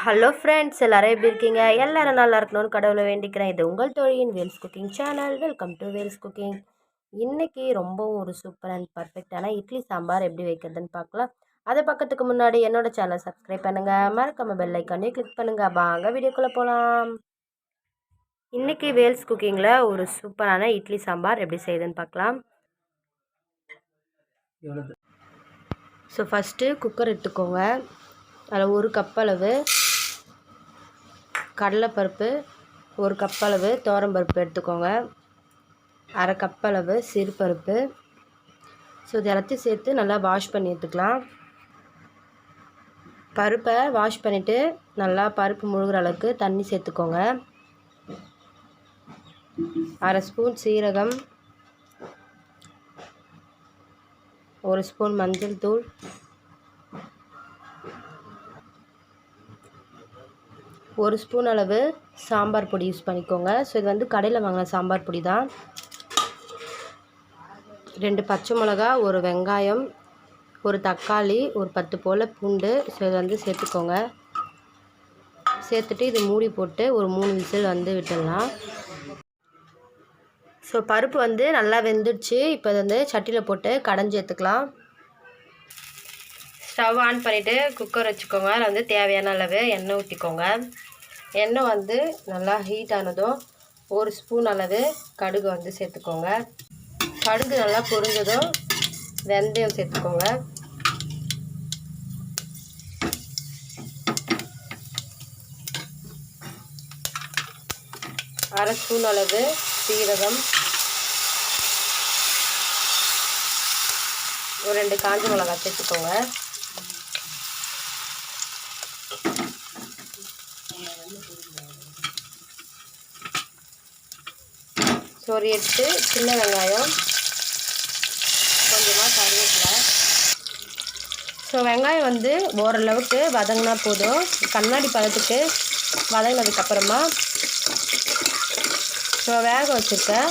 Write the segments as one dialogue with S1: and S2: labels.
S1: Hello friends எல்லோரும் எப்படி இருக்கீங்க? எல்லோரும் நல்லா இருக்கணும்னு கடவுளை வேண்டிக்கிறேன். இது உங்கள் தொழிலின் Vels cooking channel welcome to Vels cooking இன்றைக்கி ரொம்பவும் ஒரு சூப்பர் அண்ட் பர்ஃபெக்டான இட்லி சாம்பார் எப்படி வைக்கிறதுன்னு பார்க்கலாம். அதை பக்கத்துக்கு முன்னாடி என்னோடய சேனல் சப்ஸ்கிரைப் பண்ணுங்கள் மறக்காம பெல் ஐக்கானே கிளிக் பண்ணுங்கள் வாங்க வீடியோக்குள்ளே போகலாம் இன்றைக்கி வேல்ஸ் குக்கிங்கில் ஒரு சூப்பரான இட்லி சாம்பார் எப்படி செய்யுதுன்னு பார்க்கலாம். ஸோ ஃபஸ்ட்டு குக்கர் எடுத்துக்கோங்க. அதில் ஒரு கப் அளவு கடலைப்பருப்பு ஒரு கப் அளவு துவரம்பருப்பு எடுத்துக்கோங்க. அரை கப் அளவு சிறுபருப்பு. ஸோ இது எல்லாத்தையும் சேர்த்து நல்லா வாஷ் பண்ணி எடுத்துக்கலாம். பருப்பை வாஷ் பண்ணிவிட்டு நல்லா பருப்பு முழுகிற அளவுக்கு தண்ணி சேர்த்துக்கோங்க. அரை ஸ்பூன் சீரகம். ஒரு ஸ்பூன் மஞ்சள் தூள். ஒரு ஸ்பூன் அளவு சாம்பார் பொடி யூஸ் பண்ணிக்கோங்க. ஸோ இது வந்து கடையில் வாங்கின சாம்பார் பொடி தான். ரெண்டு பச்சை மிளகா ஒரு வெங்காயம் ஒரு தக்காளி ஒரு பத்து போல் பூண்டு. ஸோ இது வந்து சேர்த்துக்கோங்க. சேர்த்துட்டு இது மூடி போட்டு ஒரு மூணு விசில் வந்து விட்டுடலாம். ஸோ பருப்பு வந்து நல்லா வெந்துடுச்சு. இப்போ இது வந்து சட்டியில் போட்டு கடைஞ்சி எடுத்துக்கலாம். ஸ்டவ் ஆன் பண்ணிவிட்டு குக்கர் வச்சுக்கோங்க. அதில் வந்து தேவையான அளவு எண்ணெய் ஊற்றிக்கோங்க எண்ணெய் வந்து நல்லா ஹீட் ஆனதும் ஒரு ஸ்பூன் அளவு கடுகு வந்து சேர்த்துக்கோங்க. கடுகு நல்லா பொரிஞ்சதும் வெந்தயம் சேர்த்துக்கோங்க. அரை ஸ்பூன் அளவு சீரகம். ஒரு ரெண்டு காஞ்ச மிளகா சேர்த்துக்கோங்க. ஸோ ஒரு எட்டு சின்ன வெங்காயம் கொஞ்சமாக கருவேப்பிலை. ஸோ வெங்காயம் வந்து ஓரளவுக்கு வதங்கினா போதும். கண்ணாடி பதத்துக்கு வதங்கினதுக்கப்புறமா ஸோ வேக வச்சுருக்கேன்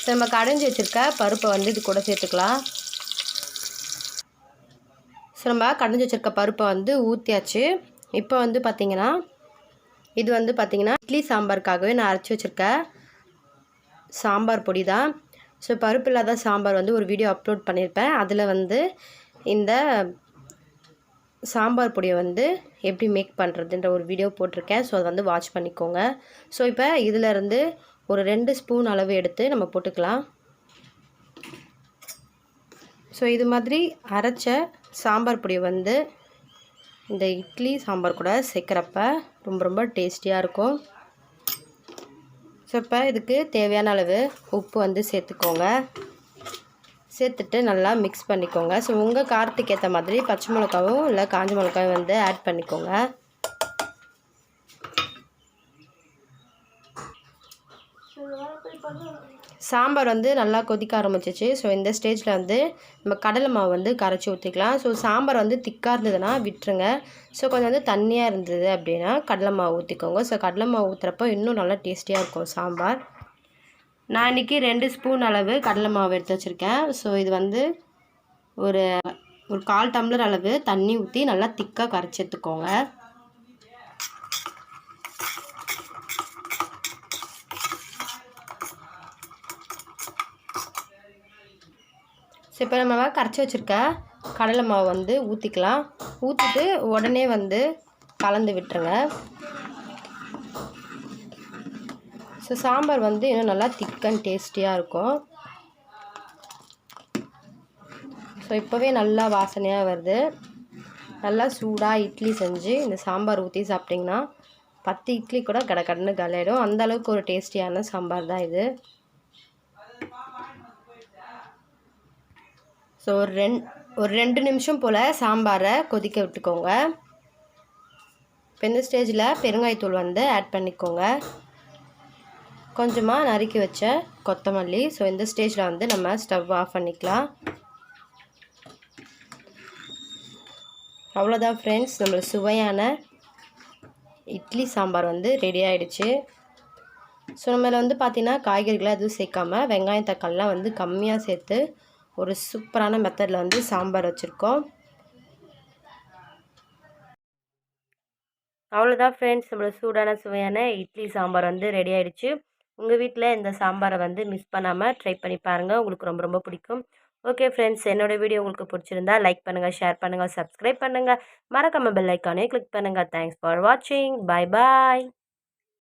S1: ஸோ நம்ம கடைஞ்சி வச்சுருக்க பருப்பை வந்து இது கூட சேர்த்துக்கலாம். ஸோ நம்ம கடைஞ்சி வச்சுருக்க பருப்பை வந்து ஊற்றியாச்சு இப்போ வந்து பார்த்திங்கன்னா இது வந்து பார்த்திங்கன்னா இட்லி சாம்பாருக்காகவே நான் அரைச்சி வச்சுருக்கேன் சாம்பார் பொடி தான் ஸோ பருப்பு இல்லாத சாம்பார் வந்து ஒரு வீடியோ அப்லோட் பண்ணியிருப்பேன் அதில் வந்து இந்த சாம்பார் பொடியை வந்து எப்படி மேக் பண்ணுறதுன்ற ஒரு வீடியோ போட்டிருக்கேன். ஸோ அதை வந்து வாட்ச் பண்ணிக்கோங்க. ஸோ இப்போ இதிலேருந்து ஒரு ரெண்டு ஸ்பூன் அளவு எடுத்து நம்ம போட்டுக்கலாம். ஸோ இது மாதிரி அரைச்ச சாம்பார் பொடியை வந்து இந்த இட்லி சாம்பார் கூட சேர்க்குறப்ப ரொம்ப ரொம்ப டேஸ்டியாக இருக்கும். ஸோ இப்போ இதுக்கு தேவையான அளவு உப்பு வந்து சேர்த்துக்கோங்க. சேர்த்துட்டு நல்லா மிக்ஸ் பண்ணிக்கோங்க. ஸோ உங்கள் காரத்துக்கு ஏற்ற மாதிரி பச்சை மிளகாவும் இல்லை காஞ்ச மிளகாயும் வந்து ஆட் பண்ணிக்கோங்க. சாம்பார் வந்து நல்லா கொதிக்க ஆரம்பிச்சிச்சு. ஸோ இந்த ஸ்டேஜில் வந்து நம்ம கடலை மாவு வந்து கரைச்சி ஊற்றிக்கலாம் ஸோ சாம்பார் வந்து திக்காக இருந்ததுன்னா விட்டுருங்க. ஸோ கொஞ்சம் வந்து தண்ணியாக இருந்தது அப்படின்னா கடலை மாவு ஊற்றிக்கோங்க ஸோ கடலை மாவு ஊற்றுறப்போ இன்னும் நல்லா டேஸ்டியாக இருக்கும் சாம்பார். நான் இன்றைக்கி ரெண்டு ஸ்பூன் அளவு கடலை மாவு எடுத்து வச்சுருக்கேன். ஸோ இது வந்து ஒரு ஒரு கால் டம்ளர் அளவு தண்ணி ஊற்றி நல்லா திக்காக கரைச்சி எடுத்துக்கோங்க. ஸோ இப்போ நம்ம கரைச்சி வச்சுருக்க கடலை மாவு வந்து ஊற்றிக்கலாம் ஊற்றிட்டு உடனே வந்து கலந்து விட்டுருங்க. ஸோ சாம்பார் வந்து இன்னும் நல்லா திக் அண்ட் டேஸ்டியாக இருக்கும். ஸோ இப்போவே நல்லா வாசனையாக வருது. நல்லா சூடாக இட்லி செஞ்சு இந்த சாம்பார் ஊற்றி சாப்பிட்டிங்கன்னா பத்து இட்லி கூட கடை கடன்னு கலையிடும் அந்தளவுக்கு ஒரு டேஸ்டியான சாம்பார் தான் இது. ஸோ ஒரு ரெண் ஒரு ரெண்டு நிமிஷம் போல் சாம்பாரை கொதிக்க விட்டுக்கோங்க. இப்போ இந்த ஸ்டேஜில் பெருங்காயத்தூள் வந்து ஆட் பண்ணிக்கோங்க. கொஞ்சமாக நறுக்கி வச்ச கொத்தமல்லி. ஸோ இந்த ஸ்டேஜில் வந்து நம்ம ஸ்டவ் ஆஃப் பண்ணிக்கலாம். அவ்வளோதான் ஃப்ரெண்ட்ஸ் நம்மளுக்கு சுவையான இட்லி சாம்பார் வந்து ரெடி ஆகிடுச்சு ஸோ நம்ம வந்து பார்த்திங்கன்னா காய்கறிகளை எதுவும் சேர்க்காம வெங்காயம் தக்காளிலாம் வந்து கம்மியாக சேர்த்து ஒரு சூப்பரான மெத்தடில் வந்து சாம்பார் வச்சுருக்கோம். அவ்வளோதான் ஃப்ரெண்ட்ஸ் நம்மளோட சூடான சுவையான இட்லி சாம்பார் வந்து ரெடி ஆகிடுச்சு உங்கள் வீட்டில் இந்த சாம்பாரை வந்து மிஸ் பண்ணாமல் ட்ரை பண்ணி பாருங்கள் உங்களுக்கு ரொம்ப ரொம்ப பிடிக்கும். ஓகே ஃப்ரெண்ட்ஸ் என்னோடய வீடியோ உங்களுக்கு பிடிச்சிருந்தா லைக் பண்ணுங்கள் ஷேர் பண்ணுங்கள் சப்ஸ்கிரைப் பண்ணுங்கள் மறக்காமல் பெல் ஐக்கானே கிளிக் பண்ணுங்கள் தேங்க்ஸ் ஃபார் வாட்சிங் பாய் பாய்